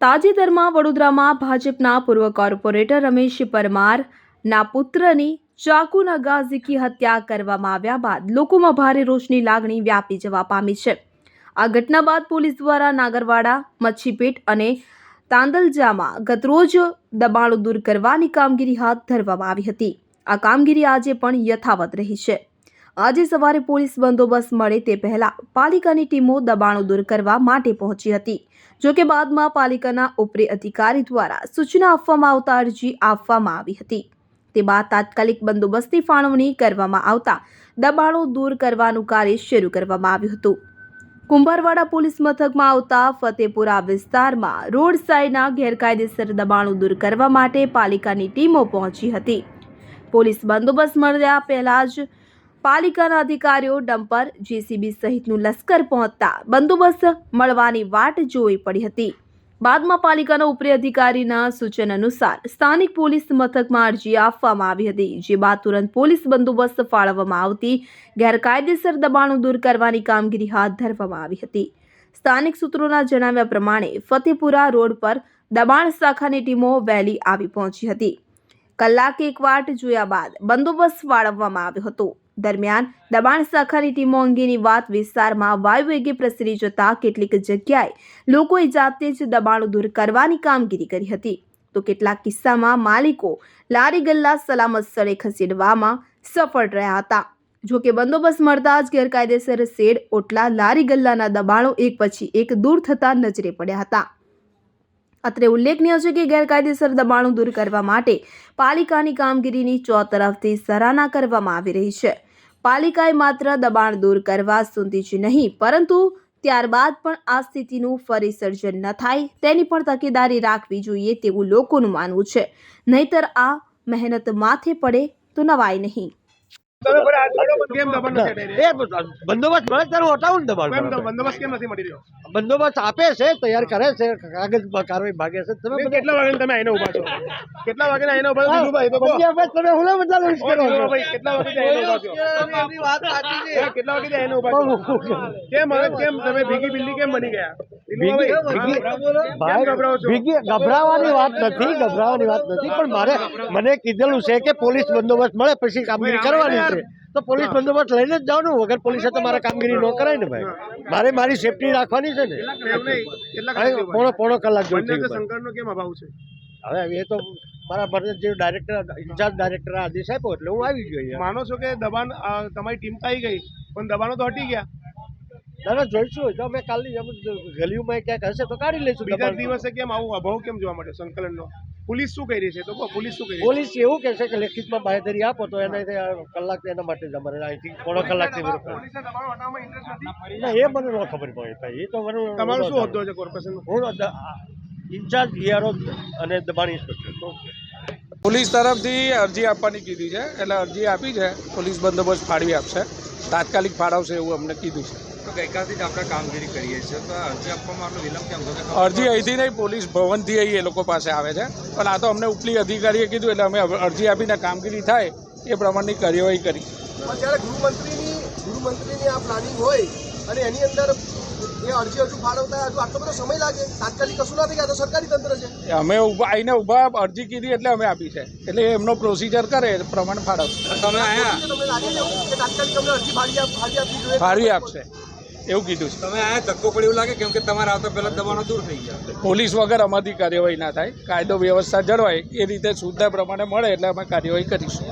તાજેતરમાં વડોદરામાં ભાજપના પૂર્વ કોર્પોરેટર રમેશ પરમારના પુત્રની ચાકુના ગાઝીકી હત્યા કરવામાં આવ્યા બાદ લોકોમાં ભારે રોષની લાગણી વ્યાપી જવા પામી છે. આ ઘટના બાદ પોલીસ દ્વારા નાગરવાડા, મચ્છીપેટ અને તાંદલજામાં ગતરોજ દબાણો દૂર કરવાની કામગીરી હાથ ધરવામાં આવી હતી. આ કામગીરી આજે પણ યથાવત રહી છે. આજે સવારે પોલીસ બંદોબસ્ત મળે તે પહેલા પાલિકાની ટીમો દબાણો દૂર કરવા માટે પહોંચી હતી. જો કે બાદમાં પાલિકાના ઉપરી અધિકારી દ્વારા સૂચના આપવામાં આવતા અરજી આપવામાં આવી હતી. તે બાદ તાત્કાલિક બંદોબસ્તની ફાળવણી કરવામાં આવતા દબાણો દૂર કરવાનું કાર્ય શરૂ કરવામાં આવ્યું હતું. કુંભારવાડા પોલીસ મથકમાં આવતા ફતેપુરા વિસ્તારમાં રોડ સાઈડના ગેરકાયદેસર દબાણો દૂર કરવા માટે પાલિકાની ટીમો પહોંચી હતી. પોલીસ બંદોબસ્ત મળ્યા પહેલા જ પાલિકાના અધિકારીઓ ડમ્પર, જેસીબી સહિતનું લશ્કર પહોંચતા બંદોબસ્ત મળવાની વાટ જોવી પડી હતી. બાદમાં પાલિકાના ઉપરી અધિકારીના સૂચન અનુસાર સ્થાનિક પોલીસ મથકમાં અરજી આપવામાં આવી હતી, જે બાદ તુરંત પોલીસ બંદોબસ્ત ફાળવવામાં આવતી ગેરકાયદેસર દબાણો દૂર કરવાની કામગીરી હાથ ધરવામાં આવી હતી. સ્થાનિક સૂત્રોના જણાવ્યા પ્રમાણે ફતેપુરા રોડ પર દબાણ શાખાની ટીમો વહેલી આવી પહોંચી હતી. કલાક એક વાટ જોયા બાદ બંદોબસ્ત ફાળવવામાં આવ્યો હતો. દરમિયાન દબાણ શાખાની ટીમો અંગેની વાત વિસ્તારમાં વાયુવેગે પ્રસરી જતા કેટલીક જગ્યાએ લોકોએ જાતે જ દબાણો દૂર કરવાની કામગીરી કરી હતી. તો કેટલાક કિસ્સામાં માલિકો લારી ગલ્લા સલામત સ્થળે ખસેડવામાં સફળ રહ્યા હતા. જો કે બંદોબસ્ત મળતા જ ગેરકાયદેસર શેડ, ઓટલા, લારી ગલ્લાના દબાણો એક પછી એક દૂર થતા નજરે પડ્યા હતા. અત્રે ઉલ્લેખનીય છે કે ગેરકાયદેસર દબાણો દૂર કરવા માટે પાલિકાની કામગીરીની ચોતરફથી સરાહના કરવામાં આવી રહી છે. પાલિકાએ માત્ર દબાણ દૂર કરવા સુધી જ નહીં, પરંતુ ત્યારબાદ પણ આ સ્થિતિનું ફરી સર્જન ન થાય, તેની પણ તકેદારી રાખવી જોઈએ તેવું લોકોનું માનવું છે. નહીતર આ મહેનત માથે પડે તો નવાય નહીં. બંદોબસ્ત મળે ત્યારે હટાવું ને દબાણ બંદોબસ્ત કેમ નથી મળી રહ્યો? બંદોબસ્ત આપે છે તૈયાર કરે છે કાગળ કાર્યવાહી ભાગે છે. તમે કેટલા વાગે તમે આઈને ઊભા છો? કેટલા વાગે આઈને ઊભા છો? દીધુભાઈ તો કહો. પછી આપણે તમે હું ના બધા લઈશ કરો છો? કેટલા વાગે આઈને ઊભા છો? એ કેટલા વાગે આઈને ઊભા છો? કેમ કેમ તમે ભીગી બિલ્લી કેમ બની ગયા? ભીગી- દીધુભાઈ, ભીગી- ભાઈ, ગભરાવો છો? ભીગી ગભરાવાની વાત નથી ગભરાવાની વાત નથી પણ મારે મને કીધેલું છે કે પોલીસ બંદોબસ્ત મળે પછી કામગીરી કરવાની છે. તો પોલીસ બંદોબસ્ત લઈને જ જાવ ને વગર પોલીસે તો મારે કામગીરી ન કરાય ને ભાઈ. મારે મારી સેફટી રાખવાની છે ને. પોણો પોણો કલાક જોઈ હવે એ તો મારા ભરત જે ડાયરેક્ટર ઇન્ચાર્જ ડાયરેક્ટર આદેશ આપ્યો એટલે હું આવી ગયો. માનો છો કે દબાણ તમારી ટીમ તો આવી ગઈ? પણ દબાણો તો હટી ગયા. ના ના જોઈશું. તો અમે કાલની ગલીઓમાં ક્યાંક હશે તો કાઢી લઈશું બીજા. દિવસે કેમ આવું? અભાવ કેમ જોવા મળ્યો સંકલનનો? પોલીસ શું કરી રહી છે? તો કહો પોલીસ શું કરી પોલીસ એવું કહે છે કે લેખિતમાં બાહેધરી આપો તો એને કલાક એના માટે જ અમારે અહીંથી થોડો કલાકથી વિરુદ્ધ પોલીસને દબાણ હટાવવામાં interest નથી? ના એ મને ન ખબર પડે ભાઈ. એ તો મને તમારો શું હોદ્દો છે કોર્પોરેશન હું ઇન્ચાર્જ ડીઆરઓ અને દબાણ ઇન્સ્પેક્ટર. પોલીસ તરફથી અરજી આપવાની કીધી છે એટલે અરજી આપી છે. પોલીસ બંદોબસ્ત ફાળવી આપશે. તાત્કાલિક ફાળવશે એવું અમને કીધું છે. તો ગઈકાલથી જ આપણે કામગીરી કરીએ છીએ. તો અરજી આપવામાં આટલો વિલંબ કેમ થયો? અરજી અહીંથી નહીં પોલીસ ભવનથી અહીં એ લોકો પાસે આવે છે. પણ આ તો અમને ઉપલી અધિકારીએ કીધું એટલે અમે અરજી આપીને કામગીરી થાય એ પ્રમાણની કાર્યવાહી કરી. જ્યારે ગૃહમંત્રીની ગૃહમંત્રીની આ પ્લાનિંગ હોય અને એની અંદર એ અરજી હજુ ફાળવતા હજુ આટલો બધો સમય લાગે. તાત્કાલિક કશું નથી આ તો સરકારી તંત્ર છે. અમે ઊભા આવીને ઊભા અરજી કીધી એટલે અમે આપી છે. એટલે એમનો પ્રોસિજર કરે એ પ્રમાણે ફાળવશે. તમે આયા? તમને લાગે છે કે તાત્કાલિક અમને અરજી ફાળી આપ- ફાળી આપવી જોઈએ? ફાળવી આપશે. એવું કીધું છે. તમે આ ધક્કો પડ્યો એવું લાગે કેમ કે તમારા આવતા પહેલા દબાણો દૂર થઈ ગયા. પોલીસ વગર અમારી કાર્યવાહી ના થાય. કાયદો વ્યવસ્થા જળવાય. એ રીતે સુવિધા પ્રમાણે મળે એટલે અમે કાર્યવાહી કરીશું.